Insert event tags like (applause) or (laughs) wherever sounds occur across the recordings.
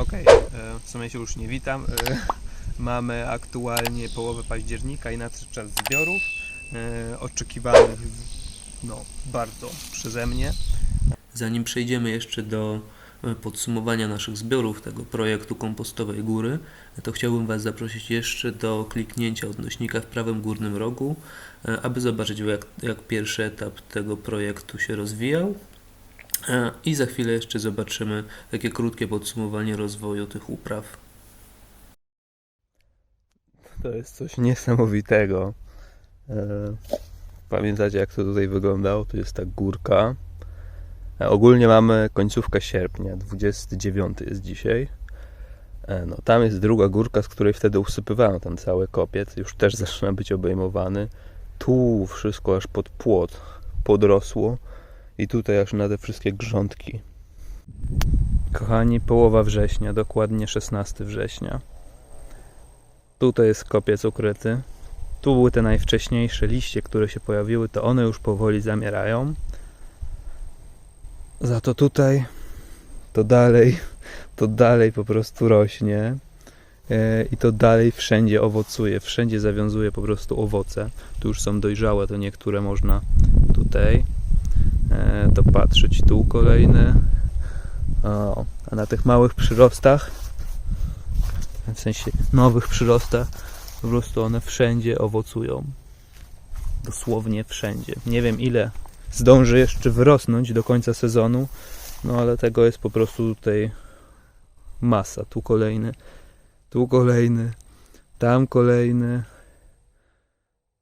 Okej, e, w sumie się już nie witam. E, Mamy aktualnie połowę października i nadszedł czas zbiorów, e, oczekiwanych no, bardzo przeze mnie. Zanim przejdziemy jeszcze do podsumowania naszych zbiorów tego projektu kompostowej góry, to chciałbym Was zaprosić jeszcze do kliknięcia odnośnika w prawym górnym rogu, aby zobaczyć jak, jak pierwszy etap tego projektu się rozwijał. E, I za chwilę jeszcze zobaczymy takie krótkie podsumowanie rozwoju tych upraw. To jest coś niesamowitego. E, Pamiętacie jak to tutaj wyglądało? Tu jest ta górka. E, Ogólnie mamy końcówkę sierpnia, 29 jest dzisiaj. No, tam jest druga górka, z której wtedy usypywałem ten cały kopiec. Już też (laughs) zaczyna być obejmowany. Tu wszystko aż pod płot podrosło. I tutaj aż na te wszystkie grządki. Kochani, połowa września, dokładnie 16 września. Tutaj jest kopiec ukryty. Tu były te najwcześniejsze liście, które się pojawiły, to one już powoli zamierają. Za to tutaj to dalej, to dalej po prostu rośnie. E, I to dalej wszędzie owocuje, wszędzie zawiązuje po prostu owoce. Tu już są dojrzałe, to niektóre można tutaj e, to patrzeć. Tu kolejne. O, a na tych małych przyrostach w sensie nowych przyrostach, po prostu one wszędzie owocują. Dosłownie wszędzie. Nie wiem ile zdąży jeszcze wyrosnąć do końca sezonu, no ale tego jest po prostu tutaj masa. Tu kolejny, tu kolejny, tam kolejny.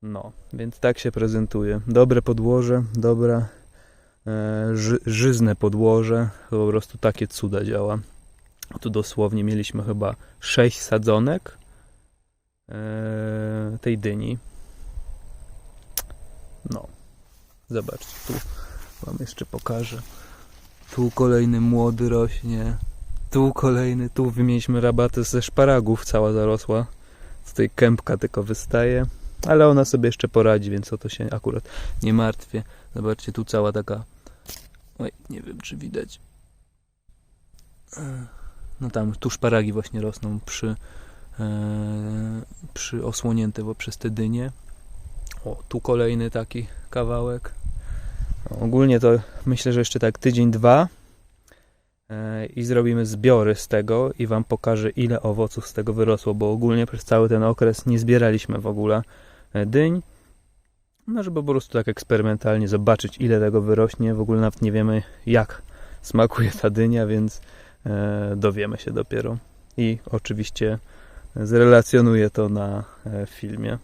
No, więc tak się prezentuje. Dobre podłoże, dobra e, ży, żyzne podłoże, po prostu takie cuda działa. Tu dosłownie mieliśmy chyba 6 sadzonek e, tej dyni. No, zobaczcie, tu Wam jeszcze pokażę. Tu kolejny młody rośnie. Tu kolejny, tu wymieniliśmy rabaty ze szparagów, cała zarosła. Z tej kępka tylko wystaje. Ale ona sobie jeszcze poradzi, więc o to się akurat nie martwię. Zobaczcie, tu cała taka. Oj, nie wiem czy widać. No tam tu szparagi właśnie rosną przy, e, przy osłonięte przez te dynie. O, tu kolejny taki kawałek. Ogólnie to myślę, że jeszcze tak tydzień, dwa e, i zrobimy zbiory z tego i Wam pokażę ile owoców z tego wyrosło, bo ogólnie przez cały ten okres nie zbieraliśmy w ogóle e, dyń. No, żeby po prostu tak eksperymentalnie zobaczyć ile tego wyrośnie. W ogóle nawet nie wiemy jak smakuje ta dynia, więc e, dowiemy się dopiero. I oczywiście zrelacjonuję to na e, filmie.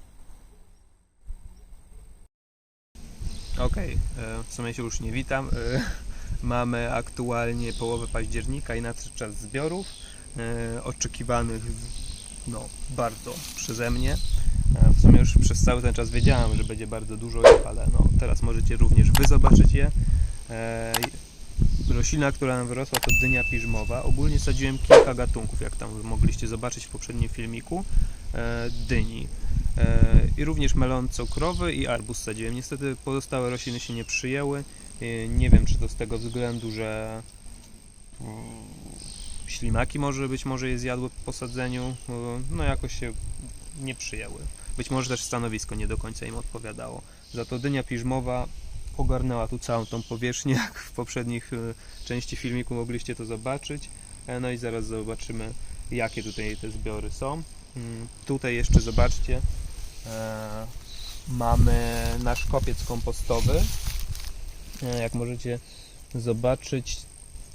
Okej, w sumie się już nie witam. E, Mamy aktualnie połowę października i nadszedł czas zbiorów, e, oczekiwanych no, bardzo przeze mnie. E, W sumie już przez cały ten czas wiedziałem, że będzie bardzo dużo ich, ale no, teraz możecie również Wy zobaczyć je. E, Roślina, która nam wyrosła to dynia piżmowa. Ogólnie sadziłem kilka gatunków, jak tam mogliście zobaczyć w poprzednim filmiku, e, dyni. I również melon cukrowy i arbuz sadziłem. Niestety pozostałe rośliny się nie przyjęły. Nie wiem, czy to z tego względu, że ślimaki może być może je zjadły po posadzeniu. No jakoś się nie przyjęły. Być może też stanowisko nie do końca im odpowiadało. Za to dynia piżmowa ogarnęła tu całą tą powierzchnię, (laughs) jak w poprzednich e, części filmiku mogliście to zobaczyć. E, No i zaraz zobaczymy, jakie tutaj te zbiory są. Mm, Tutaj jeszcze zobaczcie, e, mamy nasz kopiec kompostowy. Jak możecie zobaczyć,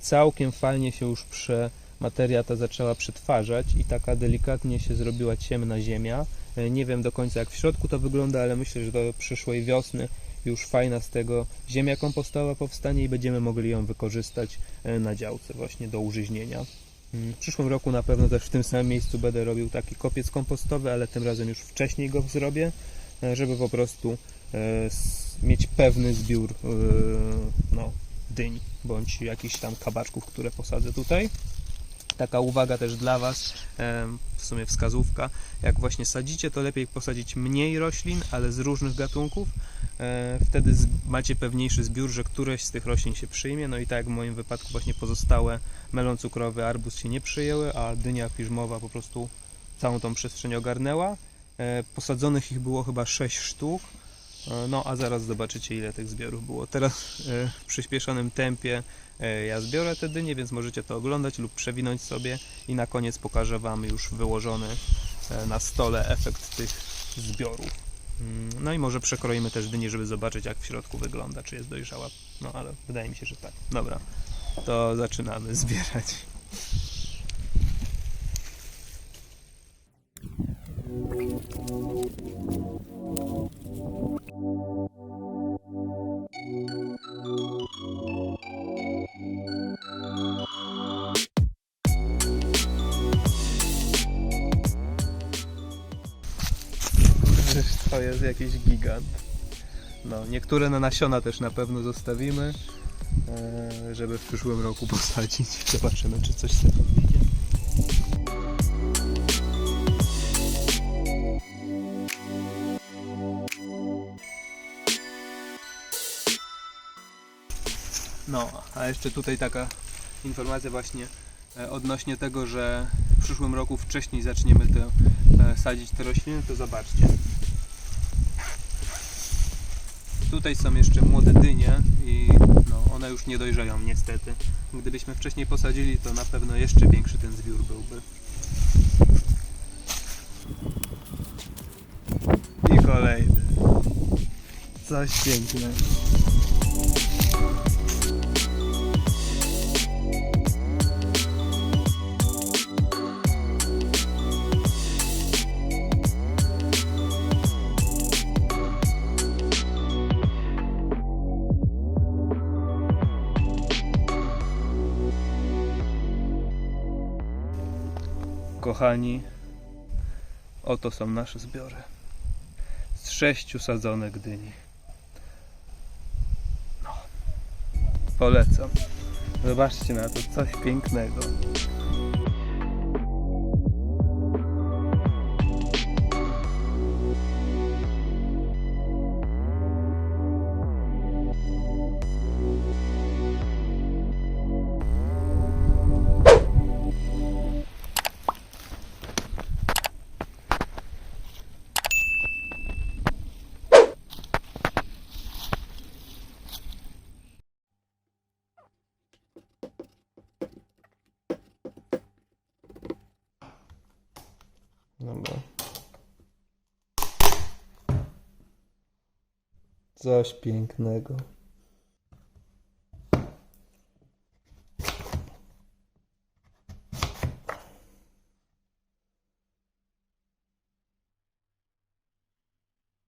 całkiem fajnie się już prze, materia ta zaczęła przetwarzać i taka delikatnie się zrobiła ciemna ziemia. E, Nie wiem do końca jak w środku to wygląda, ale myślę, że do przyszłej wiosny już fajna z tego ziemia kompostowa powstanie i będziemy mogli ją wykorzystać e, na działce właśnie do użyźnienia. Mm, W przyszłym roku na pewno też w tym samym miejscu będę robił taki kopiec kompostowy, ale tym razem już wcześniej go zrobię, e, żeby po prostu mieć pewny zbiór no, dyń bądź jakichś tam kabaczków, które posadzę tutaj. Taka uwaga też dla Was, w sumie wskazówka. Jak właśnie sadzicie, to lepiej posadzić mniej roślin, ale z różnych gatunków. E, Wtedy macie pewniejszy zbiór, że któreś z tych roślin się przyjmie. No i tak jak w moim wypadku właśnie pozostałe melon cukrowy, arbuz się nie przyjęły, a dynia piżmowa po prostu całą tą przestrzeń ogarnęła. E, Posadzonych ich było chyba 6 sztuk. E, No a zaraz zobaczycie ile tych zbiorów było. Teraz e, w przyspieszonym tempie e, ja zbiorę te dynie, więc możecie to oglądać lub przewinąć sobie i na koniec pokażę Wam już wyłożony na stole efekt tych zbiorów. Mm, No i może przekroimy też dynię, żeby zobaczyć jak w środku wygląda, czy jest dojrzała. No ale wydaje mi się, że tak. Dobra, to zaczynamy zbierać. (laughs) to jest jakiś gigant. No, niektóre na nasiona też na pewno zostawimy, e, żeby w przyszłym roku posadzić. (laughs) Zobaczymy, czy coś z tego wyjdzie. No, a jeszcze tutaj taka informacja właśnie odnośnie tego, że w przyszłym roku wcześniej zaczniemy te, e, sadzić te rośliny, to zobaczcie. Tutaj są jeszcze młode dynie i no, one już nie dojrzeją niestety. Gdybyśmy wcześniej posadzili, to na pewno jeszcze większy ten zbiór byłby. I kolejny. Coś pięknego. Kochani, oto są nasze zbiory. Z sześciu sadzonek dyni. No. Polecam. Zobaczcie na to, coś pięknego. Coś pięknego.